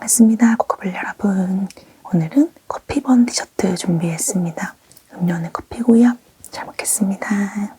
반갑습니다. 코커블 여러분. 오늘은 커피번 디저트 준비했습니다. 음료는 커피고요. 잘 먹겠습니다.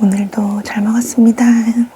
오늘도 잘 먹었습니다.